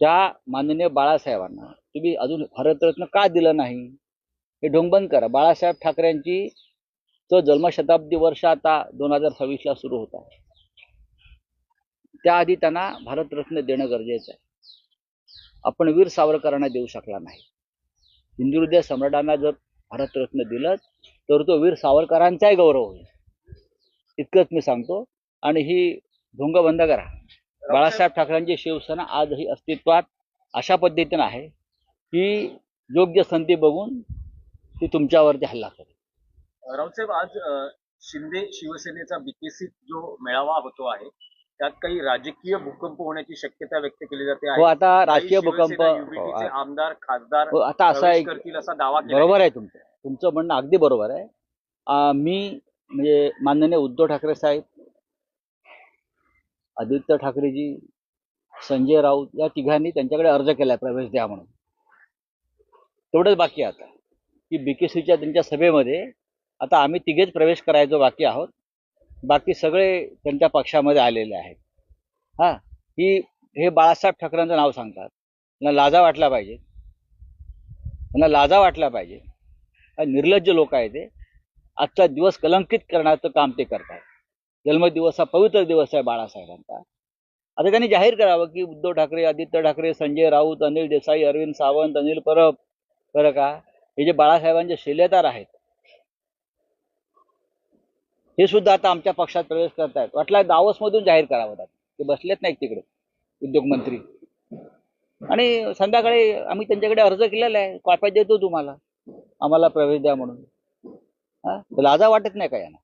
त्या माननीय बाळासाहेबांना. तुम्ही अजून भारतरत्न का दिलं नाही? हे ढोंगबंद करा. बाळासाहेब ठाकरेंची तो जन्मशताब्दी वर्ष आता दोन हजार सव्वीसला सुरू होता त्याआधी त्यांना भारतरत्न देणं गरजेचं आहे. आपण वीर सावरकरांना देऊ शकला नाही. हिंदुहृदय सम्राटांना जर भारतरत्न दिलं तर तो वीर सावरकरांचाही गौरव होईल. इतकंच मी सांगतो. आणि ही ढोंग बंद करा. बाळासाहेब ठाकरेंची शिवसेना आजही अस्तित्वात अशा पद्धतीनं आहे की योग्य संधी बघून ती तुमच्यावरती हल्ला करेल. राऊतसाहेब आज शिंदे शिवसेनेचा विकसित जो मेळावा होतो आहे त्यात काही राजकीय भूकंप होण्याची शक्यता व्यक्त केली जाते हो आता राजकीय भूकंप हो, आमदार खासदार हो, आता असं आहे करतील असा दावा बरोबर आहे तुमचं. तुमचं म्हणणं अगदी बरोबर आहे. मी म्हणजे माननीय उद्धव ठाकरे साहेब आदित्य ठाकरेजी संजय राऊत या तिघांनी त्यांच्याकडे अर्ज केला आहे प्रवेश द्या म्हणून. तेवढंच बाकी आहे आता. की बीकेसीच्या त्यांच्या सभेमध्ये आता आम्ही तिघेच प्रवेश करायचो बाकी आहोत. बाकी सगळे त्यांच्या पक्षामध्ये आलेले आहेत. हा ही हे बाळासाहेब ठाकरेंचं नाव सांगतात. त्यांना लाजा वाटला पाहिजे. त्यांना लाजा वाटला पाहिजे. निर्लज्ज लोक आहे ते. आजचा दिवस कलंकित करण्याचं काम ते करतात. जन्मदिवस हा पवित्र दिवस आहे बाळासाहेबांचा. आता त्यांनी जाहीर करावं की उद्धव ठाकरे आदित्य ठाकरे संजय राऊत अनिल देसाई अरविंद सावंत अनिल परब बरं का? हे जे बाळासाहेबांचे शिलेदार आहेत हे सुद्धा आता आमच्या पक्षात प्रवेश करतायत. वाटलं दावसमधून जाहीर करावं आता ते बसलेत नाहीत तिकडे उद्योगमंत्री आणि संध्याकाळी आम्ही त्यांच्याकडे अर्ज केलेला आहे. कॉप्या देतो तुम्हाला. आम्हाला प्रवेश द्या म्हणून. हा? लाजा वाटत नाही का यांना?